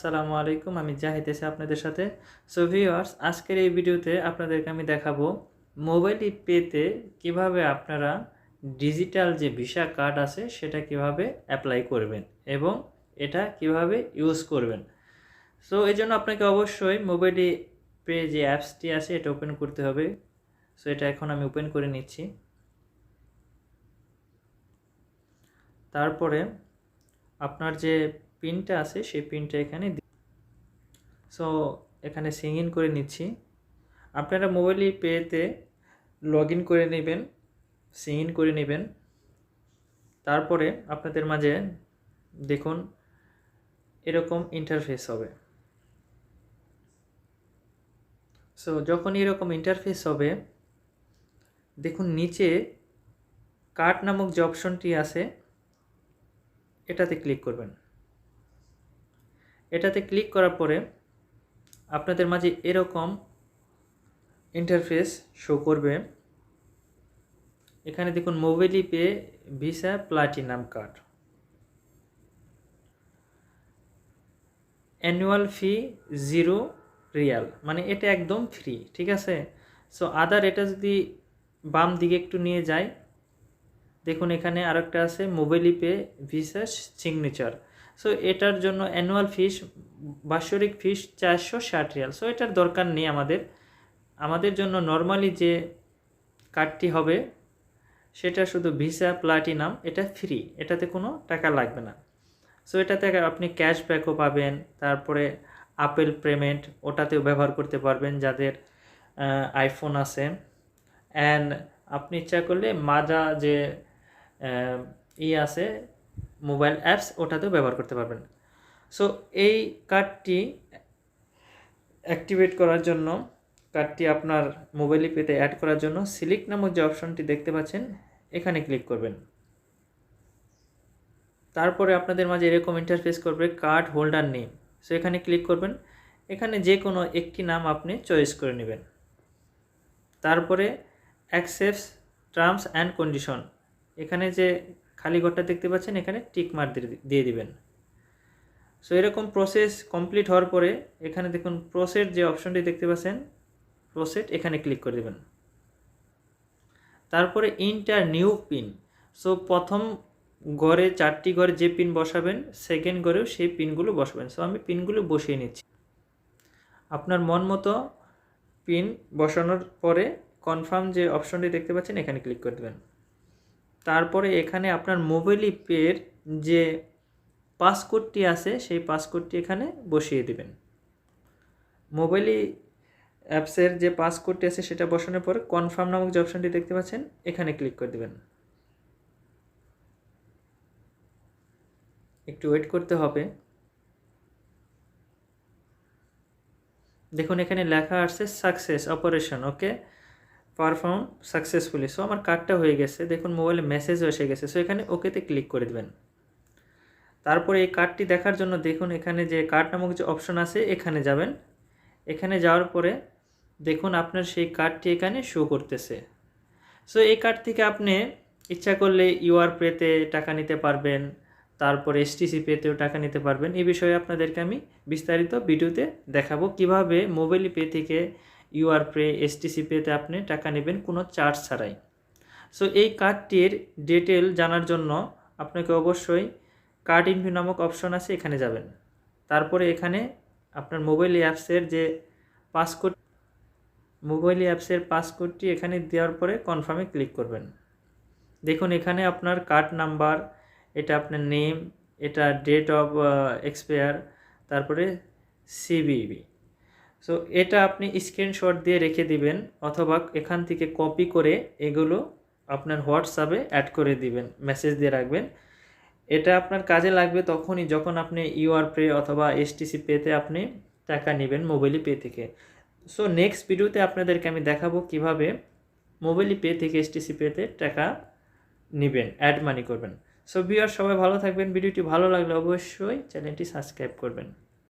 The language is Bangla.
আসসালামু আলাইকুম, আমি জাহিদ এসে আপনাদের সাথে। সো ভিউয়ার্স আজকের এই ভিডিওতে আপনাদেরকে আমি দেখাবো মোবাইল পেতে কীভাবে আপনারা ডিজিটাল যে ভিসা কার্ড আছে, সেটা কীভাবে অ্যাপ্লাই করবেন এবং এটা কীভাবে ইউজ করবেন। সো এই জন্য আপনাকে অবশ্যই মোবাইলে পে যে অ্যাপসটি আছে, এটা ওপেন করতে হবে। সো এটা এখন আমি ওপেন করে নিচ্ছি। তারপরে আপনার যে পিনটা আছে, সেই পিনটা এখানে সো এখানে সিং ইন করে নিচ্ছি। আপনারা মোবাইল পেতে লগ ইন করে নেবেন সিং ইন করে নেবেন। তারপরে আপনাদের মাঝে দেখুন, এরকম ইন্টারফেস হবে। সো যখন এরকম ইন্টারফেস হবে, দেখুন নিচে কার্ড নামক যে অপশনটি আছে, এটাতে ক্লিক করবেন। এটাতে ক্লিক করার পরে আপনাদের মাঝে এরকম ইন্টারফেস শো করবে। এখানে দেখুন Mobily pay visa platinum card annual fee zero Real মানে এটা একদম ফ্রি ঠিক আছে? সো আদার এটা যদি বাম দিকে একটু নিয়ে যায় দেখুন এখানে আরেকটা আছে Mobily pay visa signature so এটার জন্য অ্যানুয়াল ফিস বাৎসরিক ফিস চারশো ষাট রিয়াল সো এটার দরকার নেই আমাদের। আমাদের জন্য নর্মালি যে কার্ডটি হবে, সেটা শুধু ভিসা প্লাটিনাম এটা ফ্রি এটাতে কোনো টাকা লাগবে না। সো এটাতে আপনি ক্যাশব্যাকও পাবেন, তারপরে আপেল পেমেন্ট ওটাতেও ব্যবহার করতে পারবেন যাদের আইফোন আছে। অ্যান্ড আপনি ইচ্ছা করলে মাজা যে ই আছে মোবাইল অ্যাপস ওটাতেও ব্যবহার করতে পারবেন। সো এই কার্ডটি অ্যাক্টিভেট করার জন্য কার্ডটি আপনার মোবাইলে পেতে অ্যাড করার জন্য সিলিক নামক যে অপশনটি দেখতে পাচ্ছেন, এখানে ক্লিক করবেন। তারপরে আপনাদের মাঝে এরকম ইন্টারফেস করবে কার্ড হোল্ডার নেম সো এখানে ক্লিক করবেন। এখানে যে কোনো একটি নাম আপনি চয়েস করে নেবেন। তারপরে অ্যাকসেপ্টস টার্মস অ্যান্ড কন্ডিশন এখানে যে খালি ঘরটা দেখতে পাচ্ছেন, এখানে টিক মার দিয়ে দিবেন। সো এরকম প্রসেস কমপ্লিট হওয়ার পরে, এখানে দেখুন প্রসেট যে অপশনটি দেখতে পাচ্ছেন প্রসেট এখানে ক্লিক করে দেবেন। তারপরে ইন্টার নিউ পিন সো প্রথম ঘরে চারটি ঘরে যে পিন বসাবেন সেকেন্ড ঘরেও সেই পিনগুলো বসাবেন। সো আমি পিনগুলো বসিয়ে নিচ্ছি। আপনার মন মতো পিন বসানোর পরে কনফার্ম যে অপশনটি দেখতে পাচ্ছেন, এখানে ক্লিক করে দেবেন। তারপরে এখানে আপনার মোবাইল পের যে পাসকোডটি আছে, সেই পাসকোডটি এখানে বসিয়ে দেবেন। মোবাইলি অ্যাপসের যে পাসকোডটি আছে, সেটা বসানোর পরে কনফার্ম নামক যে অপশনটি দেখতে পাচ্ছেন, এখানে ক্লিক করে দেবেন। একটু ওয়েট করতে হবে। দেখুন, এখানে লেখা আসছে success operation okay perform successfully so আমার কার্ডটা হয়ে গেছে। দেখুন মোবাইলে মেসেজও এসে গেছে। সো এখানে ওকেতে ক্লিক করে দেবেন। তারপরে এই কার্ডটি দেখার জন্য দেখুন, এখানে যে কার্ড নামক যে অপশন আছে, এখানে যাবেন। এখানে যাওয়ার পরে দেখুন, আপনার সেই কার্ডটি এখানে শো করতেছে। সো এই কার্ড থেকে আপনি ইচ্ছা করলে ইউআর পেতে টাকা নিতে পারবেন, তারপরে এসটিসি পেতেও টাকা নিতে পারবেন। এই বিষয়ে আপনাদেরকে আমি বিস্তারিত ভিডিওতে দেখাবো। কীভাবে মোবাইল পে থেকে ইউআর পে এসটিসি পেতে আপনি টাকা নেবেন, কোনো চার্জ ছাড়াই। সো এই কার্ডটির ডিটেল জানার জন্য আপনাকে অবশ্যই কার্ড ইনভিউ নামক অপশন আছে, এখানে যাবেন। তারপরে এখানে আপনার মোবাইল অ্যাপসের যে পাসকোড মোবাইল অ্যাপসের পাসকোডটি এখানে দেওয়ার পরে কনফার্মে ক্লিক করবেন। দেখুন, এখানে আপনার কার্ড নাম্বার এটা আপনার নেম এটা ডেট অফ এক্সপায়ার তারপরে সিবিবি সো এটা আপনি স্ক্রিনশট দিয়ে রেখে দিবেন অথবা এখান থেকে কপি করে এগুলো আপনার হোয়াটসঅ্যাপে অ্যাড করে দিবেন মেসেজ দিয়ে রাখবেন। এটা আপনার কাজে লাগবে তখনই যখন আপনি ইউআর পে অথবা এসটিসি পেতে আপনি টাকা নেবেন মোবাইলি পে থেকে। সো নেক্সট ভিডিওতে আপনাদেরকে আমি দেখাবো কীভাবে মোবাইলি পে থেকে এসটিসি পেতে টাকা নেবেন অ্যাড মানি করবেন। সো বিয়ার সবাই ভালো থাকবেন ভিডিওটি ভালো লাগলে অবশ্যই চ্যানেলটি সাবস্ক্রাইব করবেন।